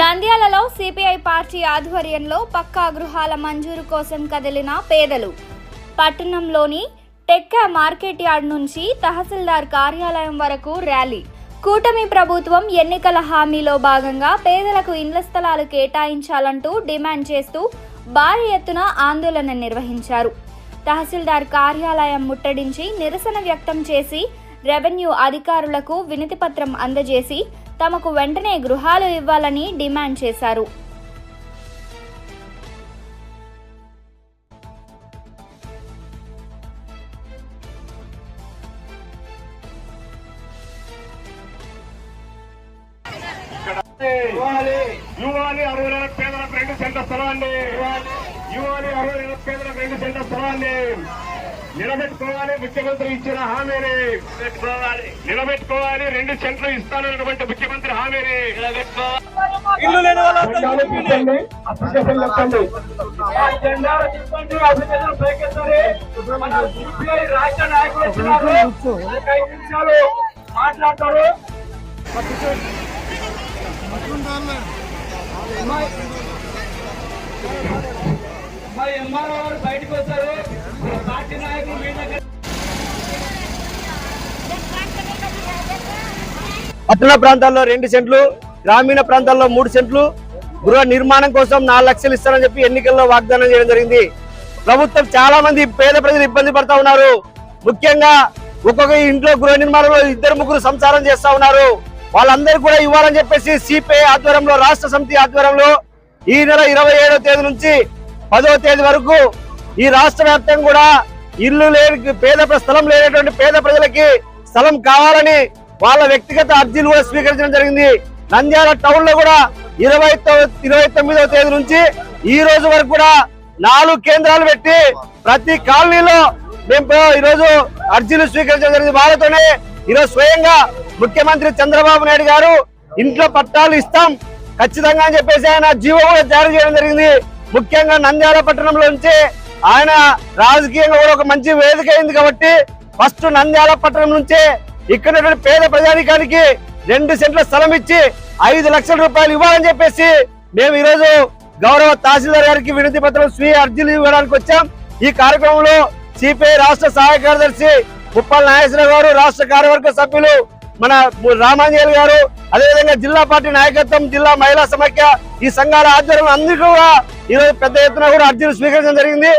నంద్యాలలో CPI party ఆధ్వర్యంలో పక్కా గృహాల మంజూరు కోసం కదిలిన పేదలు. పట్టణంలోని టెక్క మార్కెట్ యార్డ్ నుంచి తహసీల్దార్ కార్యాలయం వరకు ర్యాలీ. కూటమి ప్రభుత్వం ఎన్నికల హామీలో భాగంగా పేదలకు ఇండ్ల స్థలాలు కేటాయించాలంటూ డిమాండ్ చేస్తూ భారీ ఎత్తున ఆందోళన నిర్వహించారు. తహసీల్దార్ కార్యాలయం ముట్టడించి నిరసన వ్యక్తం చేసి రెవెన్యూ అధికారులకు వినతిపత్రం అందజేసి తమకు వెంటనే గృహాలు ఇవ్వాలని డిమాండ్ చేశారు. ఇవ్వాలి. అరవై వేల పేదలకు రెండు సెంటర్ స్థలాన్ని. యువాలి అరవై వేల పేదలకు రెండు సెంటర్ స్థలాన్ని. నిలబెట్టుకోవాలి ముఖ్యమంత్రి ఇచ్చిన హామీని. నిలబెట్టుకోవాలి. రెండు సెంట్లు ఇస్తానన్నటువంటి ముఖ్యమంత్రి హామీని. ఇల్లు లేని వాళ్ళంతా జెండాలు తిప్పండి, పట్టణ ప్రాంతాల్లో రెండు సెంట్లు గ్రామీణ ప్రాంతాల్లో మూడు సెంట్లు గృహ నిర్మాణం కోసం నాలుగు లక్షలు ఇస్తారని చెప్పి ఎన్నికల్లో వాగ్దానం చేయడం జరిగింది. ప్రభుత్వం చాలా మంది పేద ప్రజలు ఇబ్బంది పడతా ఉన్నారు. ముఖ్యంగా ఒక్కొక్క ఇంట్లో గృహ నిర్మాణంలో ఇద్దరు ముగ్గురు సంసారం చేస్తా ఉన్నారు. వాళ్ళందరూ కూడా ఇవ్వాలని చెప్పేసి సిపిఐ ఆధ్వర్యంలో రాష్ట్ర సమితి ఆధ్వర్యంలో ఈ నెల ఇరవై ఏడవ తేదీ నుంచి పదవ తేదీ వరకు ఈ రాష్ట్ర వ్యాప్తంగా కూడా ఇల్లు లేని పేద ప్ర- స్థలం లేనటువంటి పేద ప్రజలకి స్థలం కావాలని వాళ్ళ వ్యక్తిగత అర్జీలు కూడా స్వీకరించడం జరిగింది. నంద్యాల టౌన్లో కూడా ఇరవై ఇరవై తొమ్మిదవ తేదీ నుంచి ఈ రోజు వరకు కూడా నాలుగు కేంద్రాలు పెట్టి ప్రతి కాలనీలో మేము ఈరోజు అర్జీలు స్వీకరించడం జరిగింది. వాళ్ళతోనే ఈరోజు స్వయంగా ముఖ్యమంత్రి చంద్రబాబు నాయుడు గారు ఇంట్లో పట్టాలు ఇస్తాం. ఖచ్చితంగా అని చెప్పేసి ఆయన జీవో కూడా జారీ చేయడం జరిగింది. ముఖ్యంగా నంద్యాల పట్టణంలో నుంచి ఆయన రాజకీయంగా కూడా ఒక మంచి వేదిక అయింది కాబట్టి ఫస్ట్ నంద్యాల పట్టణం నుంచే ఇక్కడ పేద ప్రజానికానికి రెండు సెంట్ల స్థలం ఇచ్చి ఐదు లక్షల రూపాయలు ఇవ్వాలని చెప్పేసి మేము ఈరోజు గౌరవ తహసీల్దార్ గారికి వినతి పత్రం స్వీయ అర్జీలు ఇవ్వడానికి వచ్చాం. ఈ కార్యక్రమంలో సిపిఐ రాష్ట్ర సహాయ కార్యదర్శి ఉప్పల్ నాగేశ్వరరావు గారు రాష్ట్ర కార్యవర్గ సభ్యులు మన రామాంజల్ గారు అదేవిధంగా జిల్లా పార్టీ నాయకత్వం జిల్లా మహిళా సమాఖ్య ఈ సంఘాల ఆధ్వర్యంలో అందరికీ కూడా ఈరోజు పెద్ద ఎత్తున కూడా అర్జీలు స్వీకరించడం జరిగింది.